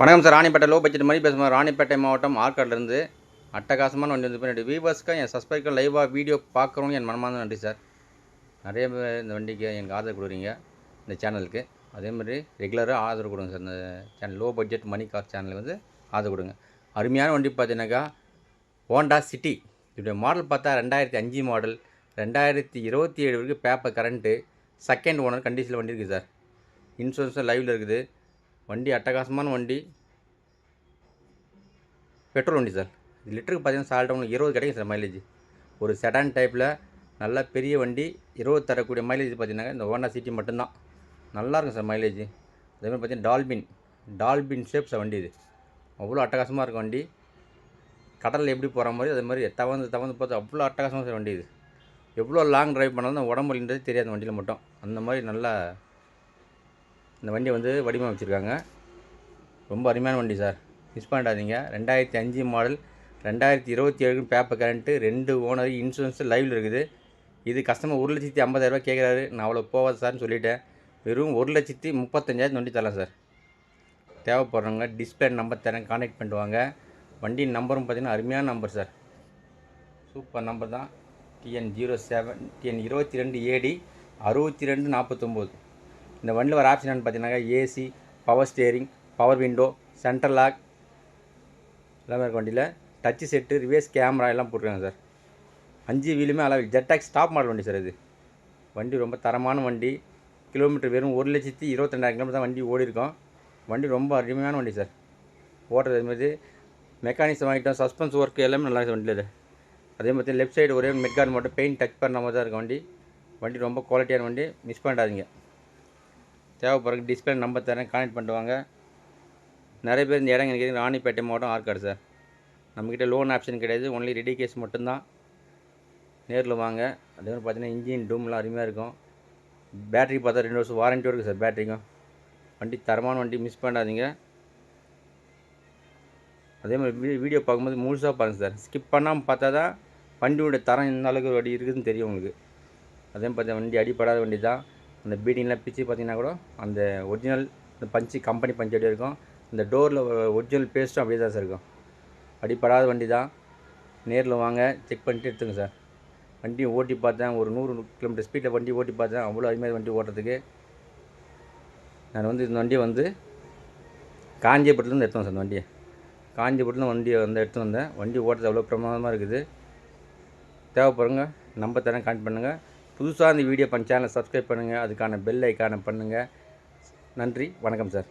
வணக்கம் sir. Ranipet low budget மாதிரி பேசுகிறோம் ராணிப்பேட்டை மாவட்டம் ஆற்காட்லேருந்து அட்டகாசமான வண்டி வந்து என்னுடைய வியூவர்ஸ்க்கு என் சப்ஸ்கிரைபர் லைவாக வீடியோ பார்க்குறவங்க என் மனமார்ந்த நன்றி சார். நிறைய பேர் இந்த வண்டிக்கு எனக்கு ஆதரவு கொடுக்குறீங்க இந்த சேனலுக்கு அதே மாதிரி ரெகுலராக ஆதரவு கொடுங்க சார். இந்த channel low budget money car சேனலுக்கு வந்து ஆதரவு கொடுங்க. அருமையான வண்டி பார்த்தீங்கன்னாக்கா ஹோண்டா சிட்டி இதோடைய மாடல் பார்த்தா ரெண்டாயிரத்தி அஞ்சு மாடல் ரெண்டாயிரத்தி இருபத்தி ஏழு வரைக்கும் பேப்பர் கரண்ட்டு செகண்ட் ஓனர் கண்டிஷனில் வண்டி இருக்குது சார். இன்சூரன்ஸும் லைவில் இருக்குது. வண்டி அட்டகாசமான வண்டி. பெட்ரோல் வண்டி சார். லிட்டருக்கு பார்த்தீங்கன்னா சால்ட் உங்களுக்கு இருபது கிடைக்கும் சார் மைலேஜ் ஒரு செடான் டைப்பில் நல்ல பெரிய வண்டி இருபது தரக்கூடிய மைலேஜ் பார்த்தீங்கன்னா இந்த ஹோண்டா சிட்டி மட்டும்தான். நல்லாயிருக்கும் சார் மைலேஜ் அதே மாதிரி பார்த்தீங்கன்னா டால்பின் டால்பின் ஷேப் சார் வண்டி இது. அவ்வளோ அட்டகாசமாக இருக்கும் வண்டி. கடலில் எப்படி போகிற மாதிரி அதே மாதிரி தவந்து தவந்து பார்த்து அவ்வளோ அட்டகாசமாக சார் வண்டி இது. எவ்வளோ லாங் ட்ரைவ் பண்ணாலும் அந்த உடம்புலன்றது தெரியாது வண்டியில் மட்டும். அந்த மாதிரி நல்லா இந்த வண்டியை வந்து வடிவமைச்சிருக்காங்க. ரொம்ப அருமையான வண்டி சார். மிஸ் பண்ணிடாதீங்க. ரெண்டாயிரத்தி அஞ்சு மாடல் ரெண்டாயிரத்தி இருபத்தி ஏழு பேப்பர் கரண்ட்டு ரெண்டு ஓனர் இன்சூரன்ஸு லைவில் இருக்குது. இது கஸ்டமர் ஒரு லட்சத்தி ஐம்பதாயிரரூபா கேட்குறாரு நான் அவ்வளோ போவாது சார்னு சொல்லிட்டேன். வெறும் ஒரு லட்சத்தி முப்பத்தஞ்சாயிரம் வண்டி தரலாம் சார். தேவைப்படுறவங்க டிஸ்பிளே நம்பர் தரேன் கான்டாக்ட் பண்ணுவாங்க வண்டியின் வண்டி நம்பரும் பார்த்தீங்கன்னா அருமையான நம்பர் சார். சூப்பர் நம்பர் தான். டிஎன் ஜீரோ செவன் டிஎன் இருபத்தி ரெண்டு ஏடி அறுபத்தி ரெண்டு நாற்பத்தொம்போது இந்த வண்டியில் வர ஆப்ஷன் என்னன்னு பார்த்தீங்கன்னா AC power steering power window central lock எல்லாமே இருக்க வண்டியில். டச்சு செட்டு ரிவேஸ் கேமரா எல்லாம் போட்டிருக்காங்க சார். அஞ்சு வீலுமே அளவில் ஜெட்டாக் ஸ்டாப் மாடல் வண்டி சார் இது. வண்டி ரொம்ப தரமான வண்டி. கிலோமீட்டர் வெறும் ஒரு லட்சத்தி இருபத்தெண்டாயிரம் கிலோமீட்டர் தான் வண்டி ஓடிருக்கோம் வண்டி ரொம்ப அருமையான வண்டி சார். ஓட்டுறது மாதிரி மெக்கானிக்ஸ் வாங்கிட்டோம். சஸ்பென்ஸ் ஒர்க் எல்லாமே நல்லா இருக்குது வண்டியில் அதே மாதிரி லெஃப்ட் சைடு ஒரே மெட் கார்டு மட்டும் பெயிண்ட் டச் பண்ணாமல் தான் இருக்கும் வண்டி. வண்டி ரொம்ப குவாலிட்டியான வண்டி. மிஸ் பண்ணிடாதீங்க. தேவைப்படுற டிஸ்பிளே நம்பர் தரேன் கான்டெக்ட் பண்ணுவாங்க நிறைய பேர் இந்த இடம் எனக்கு ராணிப்பேட்டை மாவட்டம் ஆற்காடு சார் நம்மக்கிட்ட லோன் ஆப்ஷன் கிடையாது. ஒன்லி ரெடி கேஸ் மட்டும்தான். நேரில் வாங்க. அதே மாதிரி பார்த்தீங்கன்னா இன்ஜின் டூம்லாம் அருமையாக இருக்கும். பேட்டரி பார்த்தா ரெண்டு வருஷம் வாரண்ட்டியும் இருக்குது சார் பேட்டரிக்கும் வண்டி தரமான வண்டி மிஸ் பண்ணாதீங்க. அதே மாதிரி வீடியோ பார்க்கும்போது முழுசாக பாருங்கள் சார் ஸ்கிப் பண்ணாமல் பார்த்தா தான் வண்டியோட தரம் எந்த அளவுக்கு வண்டி இருக்குதுன்னு தெரியும் உங்களுக்கு. அதே பார்த்தா வண்டி அடிப்படாத வண்டி தான். அந்த பீடிங்லாம் பிச்சு பார்த்தீங்கன்னா கூட அந்த ஒரிஜினல் இந்த பஞ்சு கம்பெனி பஞ்சு அப்படியே இருக்கும். இந்த டோரில் ஒரிஜினல் பேஸ்ட்டும் அப்படியே தான் சார் இருக்கும். அடிப்படாத வண்டி தான். நேரில் வாங்க செக் பண்ணிட்டு எடுத்துங்க சார் வண்டி ஓட்டி பார்த்தேன் ஒரு நூறு கிலோமீட்டர் ஸ்பீடில் வண்டி ஓட்டி பார்த்தேன். அவ்வளோ அருமையாக வண்டி ஓட்டுறதுக்கு. நான் வந்து இந்த வண்டியை வந்து காஞ்சிபுரத்துலேருந்து எடுத்தோம் சார் இந்த வண்டியை. காஞ்சிபுரத்துலேருந்து வண்டியை வந்து எடுத்து வந்தேன். வண்டி ஓட்டுறது அவ்வளோ பிரமாதமாக இருக்குது. தேவைப்படுங்க நம்பர் தரேன் கான்ட் பண்ணுங்கள் புதுசாக இந்த வீடியோ பண்ண சேனலை சப்ஸ்கிரைப் பண்ணுங்கள் அதுக்கான பெல் ஐக்கானை பண்ணுங்கள் நன்றி. வணக்கம் சார்